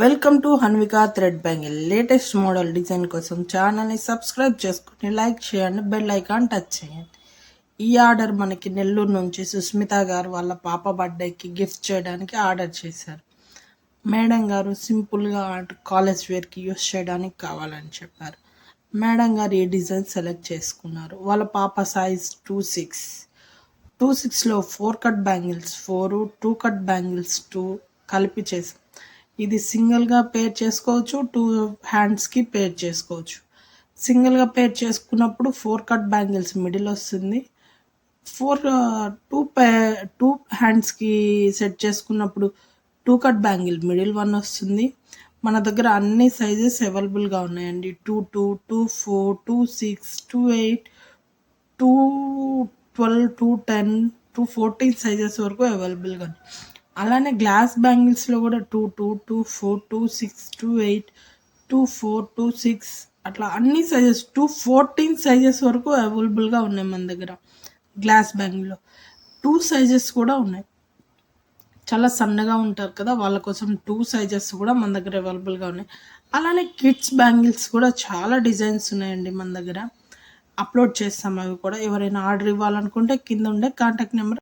Welcome to Hanvika thread bangle. Latest model design కోసం ఛానల్ని subscribe చేసుకుని లైక్ చేయండి బెల్ ఐకాన్ టచ్ చేయండి. ఈ ఆర్డర్ మనకి నెల్లూరు నుంచి సుస్మిత గారు వాళ్ళ పాప బర్త్డేకి గిఫ్ట్ చేయడానికి ఆర్డర్ చేశారు. మేడం గారు సింపుల్గా కాలేజ్ వేర్కి యూస్ చేయడానికి కావాలని చెప్పారు. మేడం గారు ఈ డిజైన్ సెలెక్ట్ చేసుకున్నారు. వాళ్ళ పాప సైజ్ టూ సిక్స్. టూ సిక్స్లో four cut bangles four two cut bangles two కలిపి చేసాం ఇది సింగిల్గా పేర్ చేసుకోవచ్చు టూ హ్యాండ్స్కి పేర్ చేసుకోవచ్చు. సింగిల్గా పేర్ చేసుకున్నప్పుడు ఫోర్ కట్ బ్యాంగిల్స్ మిడిల్ వస్తుంది. ఫోర్ టూ పే టూ హ్యాండ్స్కి సెట్ చేసుకున్నప్పుడు two cut bangle middle one వస్తుంది. మన దగ్గర అన్ని సైజెస్ అవైలబుల్గా ఉన్నాయండి. Two two two four two six two eight two twelve two ten two fourteen sizes వరకు అవైలబుల్గా ఉన్నాయి. అలానే గ్లాస్ బ్యాంగిల్స్లో కూడా two two two four two six two eight two four two six అట్లా అన్ని సైజెస్ టూ ఫోర్టీన్ సైజెస్ వరకు అవైలబుల్గా ఉన్నాయి మన దగ్గర గ్లాస్ బ్యాంగిల్లో టూ సైజెస్ కూడా ఉన్నాయి. చాలా సన్నగా ఉంటారు కదా వాళ్ళ కోసం టూ సైజెస్ కూడా మన దగ్గర అవైలబుల్గా ఉన్నాయి. అలానే కిడ్స్ బ్యాంగిల్స్ కూడా చాలా డిజైన్స్ ఉన్నాయండి మన దగ్గర. అప్లోడ్ చేస్తాం అవి కూడా. ఎవరైనా ఆర్డర్ ఇవ్వాలనుకుంటే కింద ఉండే కాంటాక్ట్ నెంబర్